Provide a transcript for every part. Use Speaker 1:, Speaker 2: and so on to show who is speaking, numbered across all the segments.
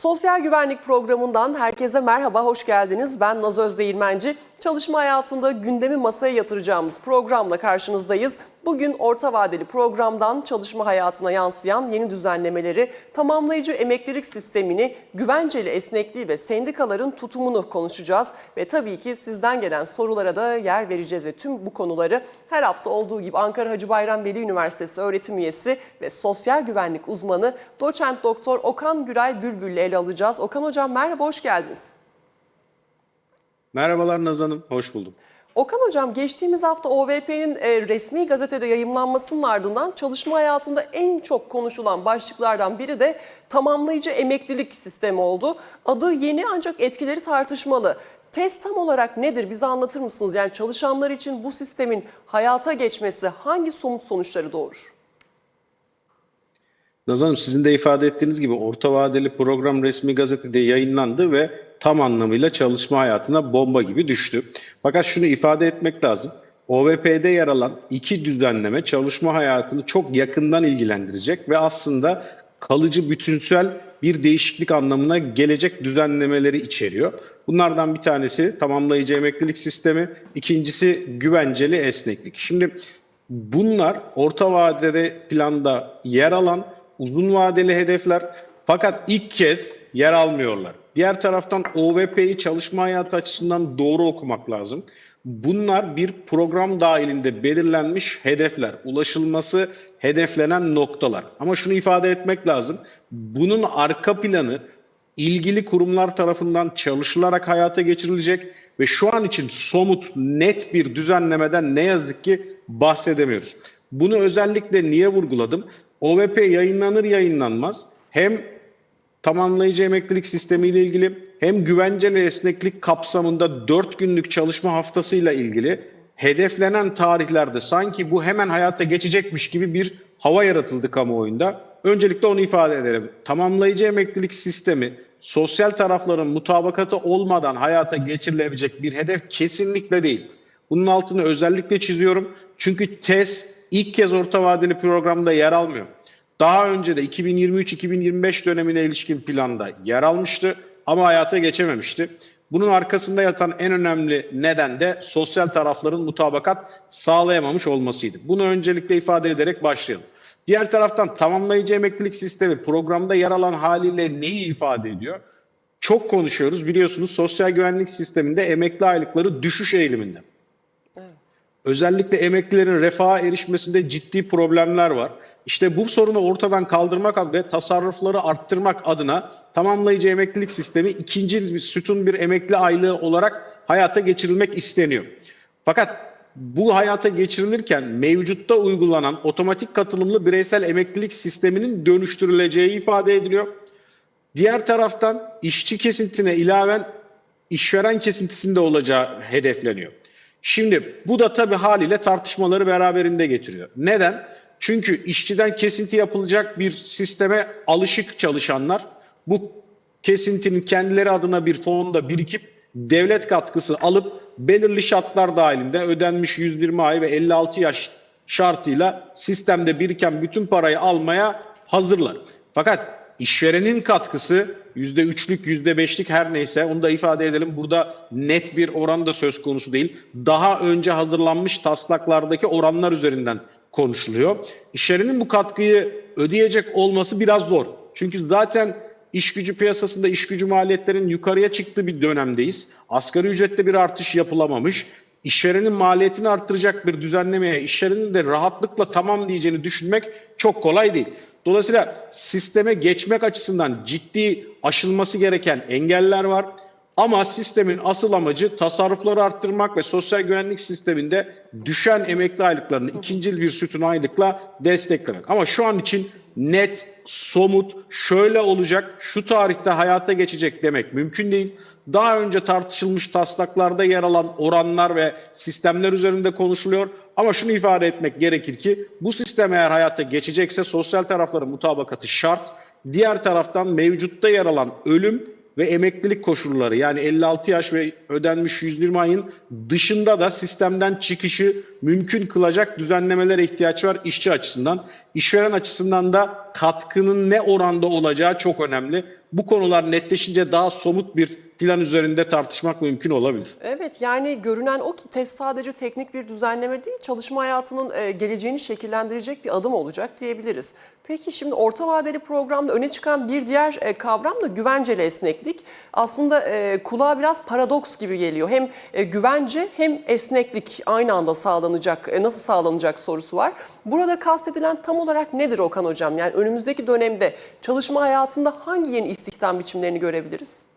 Speaker 1: Sosyal güvenlik programından herkese merhaba, hoş geldiniz. Ben Naz Özdeğirmenci. Çalışma hayatında gündemi masaya yatıracağımız programla karşınızdayız. Bugün orta vadeli programdan çalışma hayatına yansıyan yeni düzenlemeleri, tamamlayıcı emeklilik sistemini, güvenceli esnekliği ve sendikaların tutumunu konuşacağız. Ve tabii ki sizden gelen sorulara da yer vereceğiz ve tüm bu konuları her hafta olduğu gibi Ankara Hacı Bayram Veli Üniversitesi öğretim üyesi ve sosyal güvenlik uzmanı doçent doktor Okan Güray Bülbül ile ele alacağız. Okan Hocam merhaba, hoş geldiniz.
Speaker 2: Merhabalar Nazan'ım, hoş buldum.
Speaker 1: Okan Hocam geçtiğimiz hafta OVP'nin e, resmi gazetede yayımlanmasının ardından çalışma hayatında en çok konuşulan başlıklardan biri de tamamlayıcı emeklilik sistemi oldu. Adı yeni ancak etkileri tartışmalı. Test tam olarak nedir bize anlatır mısınız? Yani çalışanlar için bu sistemin hayata geçmesi hangi somut sonuçları doğurur?
Speaker 2: Nazan'ım sizin de ifade ettiğiniz gibi orta vadeli program resmi gazetede yayınlandı ve tam anlamıyla çalışma hayatına bomba gibi düştü. Fakat şunu ifade etmek lazım. OVP'de yer alan iki düzenleme çalışma hayatını çok yakından ilgilendirecek ve aslında kalıcı bütünsel bir değişiklik anlamına gelecek düzenlemeleri içeriyor. Bunlardan bir tanesi tamamlayıcı emeklilik sistemi, ikincisi güvenceli esneklik. Şimdi bunlar orta vadede planda yer alan uzun vadeli hedefler fakat ilk kez yer almıyorlar. Diğer taraftan OVP'yi çalışma hayatı açısından doğru okumak lazım. Bunlar bir program dahilinde belirlenmiş hedefler, ulaşılması hedeflenen noktalar. Ama şunu ifade etmek lazım. Bunun arka planı ilgili kurumlar tarafından çalışılarak hayata geçirilecek ve şu an için somut, net bir düzenlemeden ne yazık ki bahsedemiyoruz. Bunu özellikle niye vurguladım? OVP yayınlanır yayınlanmaz hem tamamlayıcı emeklilik sistemi ile ilgili hem güvenceli esneklik kapsamında 4 günlük çalışma haftasıyla ilgili hedeflenen tarihlerde sanki bu hemen hayata geçecekmiş gibi bir hava yaratıldı kamuoyunda. Öncelikle onu ifade edelim. Tamamlayıcı emeklilik sistemi sosyal tarafların mutabakatı olmadan hayata geçirilebilecek bir hedef kesinlikle değil. Bunun altını özellikle çiziyorum. Çünkü TES ilk kez orta vadeli programda yer almıyor. Daha önce de 2023-2025 dönemine ilişkin planda yer almıştı ama hayata geçememişti. Bunun arkasında yatan en önemli neden de sosyal tarafların mutabakat sağlayamamış olmasıydı. Bunu öncelikle ifade ederek başlayalım. Diğer taraftan tamamlayıcı emeklilik sistemi programda yer alan haliyle neyi ifade ediyor? Çok konuşuyoruz biliyorsunuz sosyal güvenlik sisteminde emekli aylıkları düşüş eğiliminde. Özellikle emeklilerin refaha erişmesinde ciddi problemler var. İşte bu sorunu ortadan kaldırmak ve tasarrufları arttırmak adına tamamlayıcı emeklilik sistemi ikinci sütun bir emekli aylığı olarak hayata geçirilmek isteniyor. Fakat bu hayata geçirilirken mevcutta uygulanan otomatik katılımlı bireysel emeklilik sisteminin dönüştürüleceği ifade ediliyor. Diğer taraftan işçi kesintine ilaven işveren kesintisinde olacağı hedefleniyor. Şimdi bu da tabii haliyle tartışmaları beraberinde getiriyor. Neden? Çünkü işçiden kesinti yapılacak bir sisteme alışık çalışanlar bu kesintinin kendileri adına bir fonda birikip devlet katkısı alıp belirli şartlar dahilinde ödenmiş 120 ay ve 56 yaş şartıyla sistemde biriken bütün parayı almaya hazırlar. Fakat işverenin katkısı %3'lük %5'lik her neyse onu da ifade edelim. Burada net bir oran da söz konusu değil. Daha önce hazırlanmış taslaklardaki oranlar üzerinden konuşuluyor. İşverenin bu katkıyı ödeyecek olması biraz zor. Çünkü zaten iş gücü piyasasında iş gücü maliyetlerin yukarıya çıktığı bir dönemdeyiz. Asgari ücrette bir artış yapılamamış. İşverenin maliyetini arttıracak bir düzenlemeye işverenin de rahatlıkla tamam diyeceğini düşünmek çok kolay değil. Dolayısıyla sisteme geçmek açısından ciddi aşılması gereken engeller var. Ama sistemin asıl amacı tasarrufları arttırmak ve sosyal güvenlik sisteminde düşen emekli aylıklarını ikinci bir sütun aylıkla desteklemek. Ama şu an için net, somut, şöyle olacak, şu tarihte hayata geçecek demek mümkün değil. Daha önce tartışılmış taslaklarda yer alan oranlar ve sistemler üzerinde konuşuluyor. Ama şunu ifade etmek gerekir ki bu sistem eğer hayata geçecekse sosyal tarafların mutabakatı şart. Diğer taraftan mevcutta yer alan ölüm ve emeklilik koşulları yani 56 yaş ve ödenmiş 120 ayın dışında da sistemden çıkışı mümkün kılacak düzenlemelere ihtiyaç var işçi açısından. İşveren açısından da katkının ne oranda olacağı çok önemli. Bu konular netleşince daha somut bir plan üzerinde tartışmak mümkün olabilir.
Speaker 1: Evet yani görünen o ki test sadece teknik bir düzenleme değil çalışma hayatının e, geleceğini şekillendirecek bir adım olacak diyebiliriz. Peki şimdi orta vadeli programda öne çıkan bir diğer e, kavram da güvenceli esneklik. Aslında e, kulağa biraz paradoks gibi geliyor. Hem güvence hem esneklik aynı anda sağlanacak. Nasıl sağlanacak sorusu var. Burada kastedilen tam olarak nedir Okan Hocam? Yani önümüzdeki dönemde çalışma hayatında hangi yeni istihdam biçimlerini görebiliriz?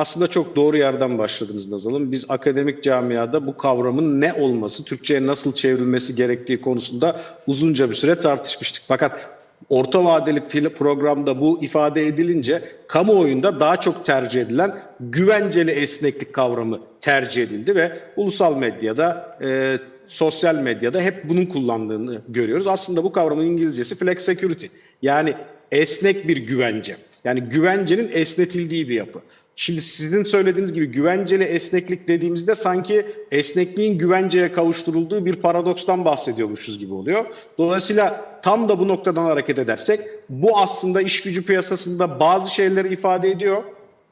Speaker 2: Aslında çok doğru yerden başladınız Nazal'ım. Biz akademik camiada bu kavramın ne olması, Türkçe'ye nasıl çevrilmesi gerektiği konusunda uzunca bir süre tartışmıştık. Fakat orta vadeli programda bu ifade edilince kamuoyunda daha çok tercih edilen güvenceli esneklik kavramı tercih edildi ve ulusal medyada, e, sosyal medyada hep bunun kullandığını görüyoruz. Aslında bu kavramın İngilizcesi flex security. Yani esnek bir güvence. Yani güvencenin esnetildiği bir yapı. Şimdi sizin söylediğiniz gibi güvenceli esneklik dediğimizde sanki esnekliğin güvenceye kavuşturulduğu bir paradokstan bahsediyormuşuz gibi oluyor. Dolayısıyla tam da bu noktadan hareket edersek bu aslında iş gücü piyasasında bazı şeyleri ifade ediyor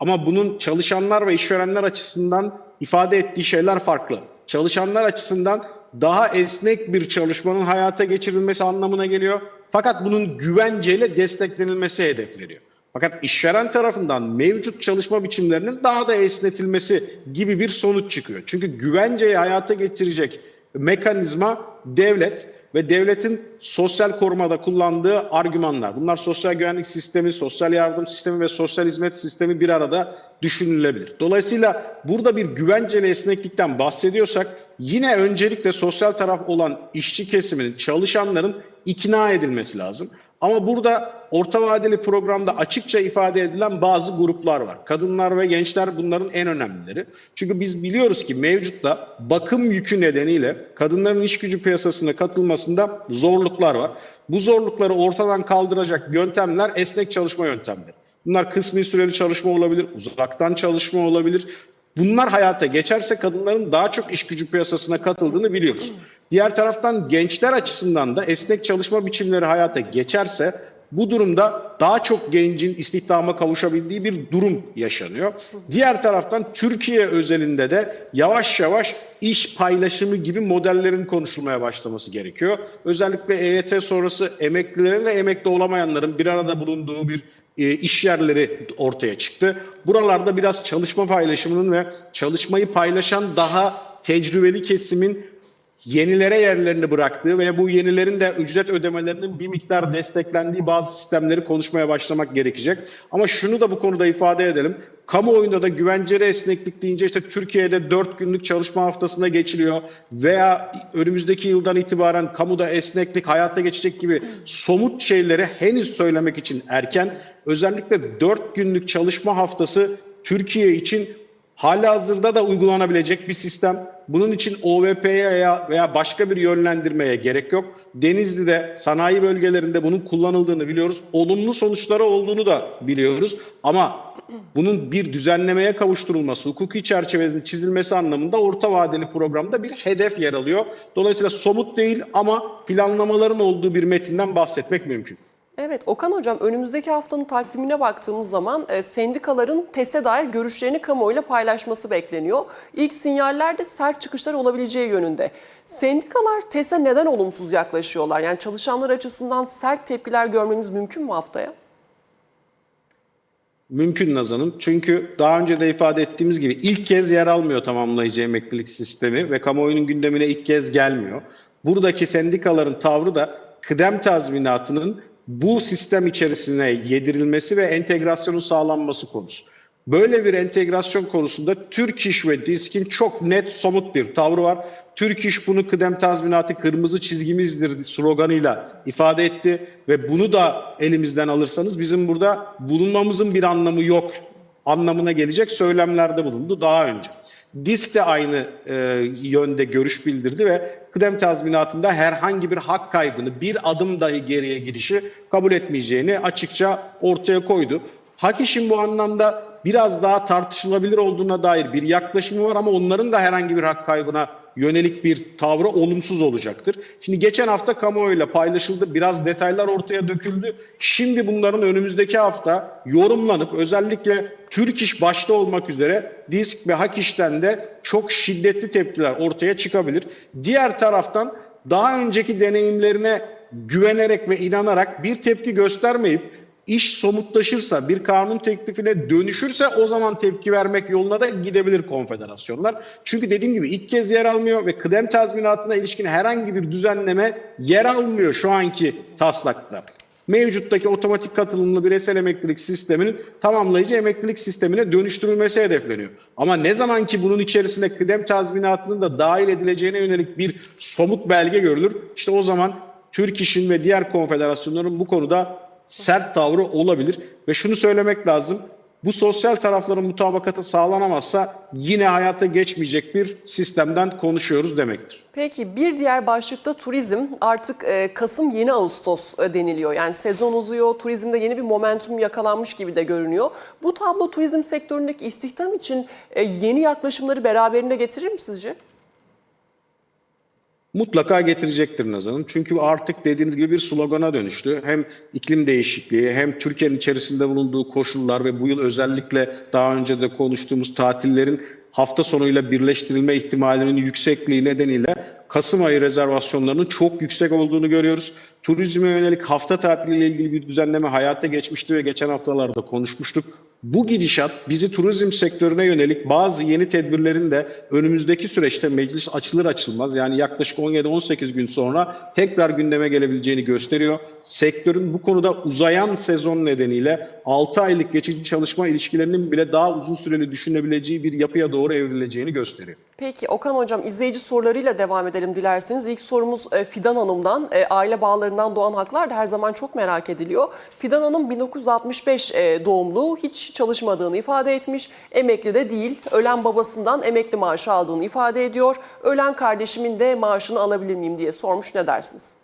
Speaker 2: ama bunun çalışanlar ve işverenler açısından ifade ettiği şeyler farklı. Çalışanlar açısından daha esnek bir çalışmanın hayata geçirilmesi anlamına geliyor. Fakat bunun güvenceyle desteklenilmesi hedefleniyor. Fakat işveren tarafından mevcut çalışma biçimlerinin daha da esnetilmesi gibi bir sonuç çıkıyor. Çünkü güvenceyi hayata geçirecek mekanizma devlet ve devletin sosyal korumada kullandığı argümanlar. Bunlar sosyal güvenlik sistemi, sosyal yardım sistemi ve sosyal hizmet sistemi bir arada düşünülebilir. Dolayısıyla burada bir güvenceli esneklikten bahsediyorsak yine öncelikle sosyal taraf olan işçi kesiminin, çalışanların ikna edilmesi lazım. Ama burada orta vadeli programda açıkça ifade edilen bazı gruplar var. Kadınlar ve gençler bunların en önemlileri. Çünkü biz biliyoruz ki mevcutta bakım yükü nedeniyle kadınların iş gücü piyasasına katılmasında zorluklar var. Bu zorlukları ortadan kaldıracak yöntemler esnek çalışma yöntemleri. Bunlar kısmi süreli çalışma olabilir, uzaktan çalışma olabilir. Bunlar hayata geçerse kadınların daha çok iş gücü piyasasına katıldığını biliyoruz. Diğer taraftan gençler açısından da esnek çalışma biçimleri hayata geçerse bu durumda daha çok gencin istihdama kavuşabildiği bir durum yaşanıyor. Diğer taraftan Türkiye özelinde de yavaş yavaş iş paylaşımı gibi modellerin konuşulmaya başlaması gerekiyor. Özellikle EYT sonrası emeklilerin ve emekli olamayanların bir arada bulunduğu bir iş yerleri ortaya çıktı. Buralarda biraz çalışma paylaşımının ve çalışmayı paylaşan daha tecrübeli kesimin yenilere yerlerini bıraktığı ve bu yenilerin de ücret ödemelerinin bir miktar desteklendiği bazı sistemleri konuşmaya başlamak gerekecek. Ama şunu da bu konuda ifade edelim. Kamuoyunda da güvenceli esneklik deyince işte Türkiye'de 4 günlük çalışma haftasına geçiliyor veya önümüzdeki yıldan itibaren kamuda esneklik hayata geçecek gibi somut şeyleri henüz söylemek için erken. Özellikle 4 günlük çalışma haftası Türkiye için Halihazırda da uygulanabilecek bir sistem. Bunun için OVP'ye veya başka bir yönlendirmeye gerek yok. Denizli'de, sanayi bölgelerinde bunun kullanıldığını biliyoruz. Olumlu sonuçları olduğunu da biliyoruz. Ama bunun bir düzenlemeye kavuşturulması, hukuki çerçevenin çizilmesi anlamında orta vadeli programda bir hedef yer alıyor. Dolayısıyla somut değil ama planlamaların olduğu bir metinden bahsetmek mümkün.
Speaker 1: Evet Okan Hocam önümüzdeki haftanın takvimine baktığımız zaman e, sendikaların TES'e dair görüşlerini kamuoyuyla paylaşması bekleniyor. İlk sinyallerde sert çıkışlar olabileceği yönünde. Sendikalar TES'e neden olumsuz yaklaşıyorlar? Yani çalışanlar açısından sert tepkiler görmemiz mümkün mü haftaya?
Speaker 2: Mümkün Nazan'ım. Çünkü daha önce de ifade ettiğimiz gibi ilk kez yer almıyor tamamlayıcı emeklilik sistemi ve kamuoyunun gündemine ilk kez gelmiyor. Buradaki sendikaların tavrı da kıdem tazminatının bu sistem içerisine yedirilmesi ve entegrasyonun sağlanması konusu. Böyle bir entegrasyon konusunda Türk İş ve DİSK'in çok net somut bir tavrı var. Türk İş bunu kıdem tazminatı kırmızı çizgimizdir sloganıyla ifade etti ve bunu da elimizden alırsanız bizim burada bulunmamızın bir anlamı yok anlamına gelecek söylemlerde bulundu daha önce. Disk de aynı e, yönde görüş bildirdi ve kıdem tazminatında herhangi bir hak kaybını bir adım dahi geriye gidişi kabul etmeyeceğini açıkça ortaya koydu. Hak işin bu anlamda biraz daha tartışılabilir olduğuna dair bir yaklaşımı var ama onların da herhangi bir hak kaybına yönelik bir tavrı olumsuz olacaktır. Şimdi geçen hafta kamuoyuyla paylaşıldı. Biraz detaylar ortaya döküldü. Şimdi bunların önümüzdeki hafta yorumlanıp özellikle Türk İş başta olmak üzere Disk ve Hak İş'ten de çok şiddetli tepkiler ortaya çıkabilir. Diğer taraftan daha önceki deneyimlerine güvenerek ve inanarak bir tepki göstermeyip iş somutlaşırsa, bir kanun teklifine dönüşürse o zaman tepki vermek yoluna da gidebilir konfederasyonlar. Çünkü dediğim gibi ilk kez yer almıyor ve kıdem tazminatına ilişkin herhangi bir düzenleme yer almıyor şu anki taslakta. Mevcuttaki otomatik katılımlı bireysel emeklilik sisteminin tamamlayıcı emeklilik sistemine dönüştürülmesi hedefleniyor. Ama ne zaman ki bunun içerisinde kıdem tazminatının da dahil edileceğine yönelik bir somut belge görülür, işte o zaman Türk İş'in ve diğer konfederasyonların bu konuda sert tavrı olabilir. Ve şunu söylemek lazım. Bu sosyal tarafların mutabakatı sağlanamazsa yine hayata geçmeyecek bir sistemden konuşuyoruz demektir.
Speaker 1: Peki bir diğer başlıkta turizm artık e, Kasım yeni Ağustos e, deniliyor. Yani sezon uzuyor, turizmde yeni bir momentum yakalanmış gibi de görünüyor. Bu tablo turizm sektöründeki istihdam için e, yeni yaklaşımları beraberinde getirir mi sizce?
Speaker 2: Mutlaka getirecektir Nazan Hanım. Çünkü artık dediğiniz gibi bir slogana dönüştü. Hem iklim değişikliği hem Türkiye'nin içerisinde bulunduğu koşullar ve bu yıl özellikle daha önce de konuştuğumuz tatillerin hafta sonuyla birleştirilme ihtimalinin yüksekliği nedeniyle Kasım ayı rezervasyonlarının çok yüksek olduğunu görüyoruz. Turizme yönelik hafta tatiliyle ilgili bir düzenleme hayata geçmişti ve geçen haftalarda konuşmuştuk. Bu gidişat bizi turizm sektörüne yönelik bazı yeni tedbirlerin de önümüzdeki süreçte meclis açılır açılmaz yani yaklaşık 17-18 gün sonra tekrar gündeme gelebileceğini gösteriyor. Sektörün bu konuda uzayan sezon nedeniyle 6 aylık geçici çalışma ilişkilerinin bile daha uzun süreli düşünebileceği bir yapıya doğru evrileceğini gösteriyor.
Speaker 1: Peki Okan Hocam izleyici sorularıyla devam edelim dilerseniz. İlk sorumuz e, Fidan Hanım'dan. E, Aile bağlarından doğan haklar da her zaman çok merak ediliyor. Fidan Hanım 1965 e, doğumlu, hiç çalışmadığını ifade etmiş. Emekli de değil. Ölen babasından emekli maaşı aldığını ifade ediyor. Ölen kardeşimin de maaşını alabilir miyim diye sormuş. Ne dersiniz?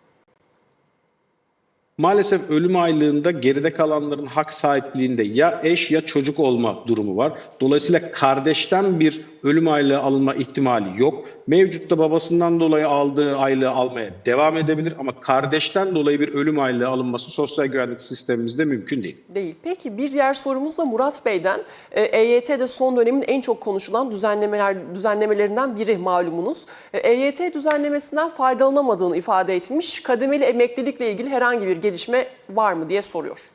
Speaker 2: Maalesef ölüm aylığında geride kalanların hak sahipliğinde ya eş ya çocuk olma durumu var. Dolayısıyla kardeşten bir ölüm aylığı alınma ihtimali yok. Mevcutta babasından dolayı aldığı aylığı almaya devam edebilir ama kardeşten dolayı bir ölüm aylığı alınması sosyal güvenlik sistemimizde mümkün değil.
Speaker 1: Değil. Peki bir diğer sorumuz da Murat Bey'den. E, EYT'de son dönemin en çok konuşulan düzenlemeler düzenlemelerinden biri malumunuz. E, EYT düzenlemesinden faydalanamadığını ifade etmiş. Kademeli emeklilikle ilgili herhangi bir gelişme var mı diye soruyor.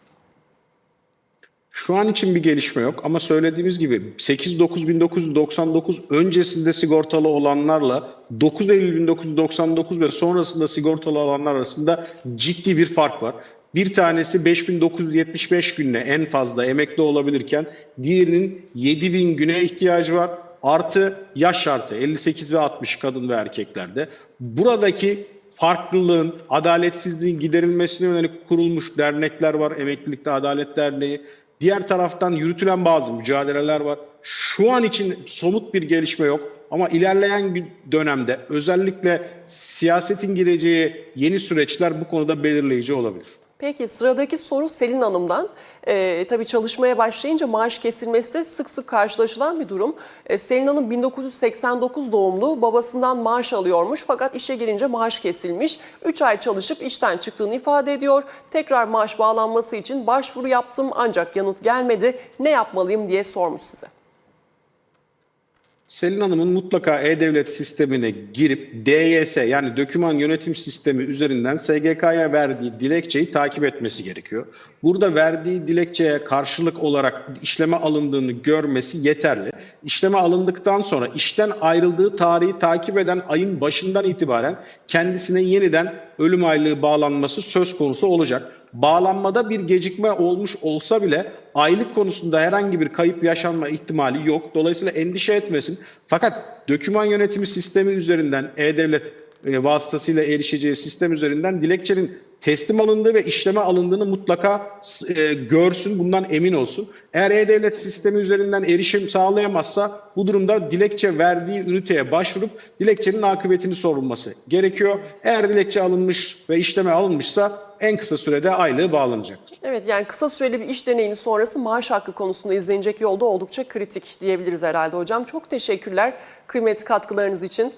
Speaker 2: Şu an için bir gelişme yok ama söylediğimiz gibi 8-9-1999 öncesinde sigortalı olanlarla 9 Eylül 1999 ve sonrasında sigortalı olanlar arasında ciddi bir fark var. Bir tanesi 5975 günle en fazla emekli olabilirken diğerinin 7000 güne ihtiyacı var. Artı yaş şartı 58 ve 60 kadın ve erkeklerde. Buradaki farklılığın, adaletsizliğin giderilmesine yönelik kurulmuş dernekler var. Emeklilikte Adalet Derneği. Diğer taraftan yürütülen bazı mücadeleler var. Şu an için somut bir gelişme yok. Ama ilerleyen bir dönemde özellikle siyasetin gireceği yeni süreçler bu konuda belirleyici olabilir.
Speaker 1: Peki sıradaki soru Selin Hanım'dan. Ee, tabii çalışmaya başlayınca maaş kesilmesi de sık sık karşılaşılan bir durum. Ee, Selin Hanım 1989 doğumlu, babasından maaş alıyormuş fakat işe girince maaş kesilmiş. 3 ay çalışıp işten çıktığını ifade ediyor. Tekrar maaş bağlanması için başvuru yaptım ancak yanıt gelmedi. Ne yapmalıyım diye sormuş size.
Speaker 2: Selin Hanım'ın mutlaka E-Devlet sistemine girip DYS yani Döküman Yönetim Sistemi üzerinden SGK'ya verdiği dilekçeyi takip etmesi gerekiyor. Burada verdiği dilekçeye karşılık olarak işleme alındığını görmesi yeterli. İşleme alındıktan sonra işten ayrıldığı tarihi takip eden ayın başından itibaren kendisine yeniden ölüm aylığı bağlanması söz konusu olacak. Bağlanmada bir gecikme olmuş olsa bile aylık konusunda herhangi bir kayıp yaşanma ihtimali yok. Dolayısıyla endişe etmesin. Fakat döküman yönetimi sistemi üzerinden E-Devlet e, vasıtasıyla erişeceği sistem üzerinden dilekçenin teslim alındığı ve işleme alındığını mutlaka e, görsün, bundan emin olsun. Eğer E-Devlet sistemi üzerinden erişim sağlayamazsa bu durumda dilekçe verdiği üniteye başvurup dilekçenin akıbetini sorulması gerekiyor. Eğer dilekçe alınmış ve işleme alınmışsa en kısa sürede aylığı bağlanacaktır.
Speaker 1: Evet yani kısa süreli bir iş deneyimi sonrası maaş hakkı konusunda izlenecek yolda oldukça kritik diyebiliriz herhalde hocam. Çok teşekkürler kıymetli katkılarınız için.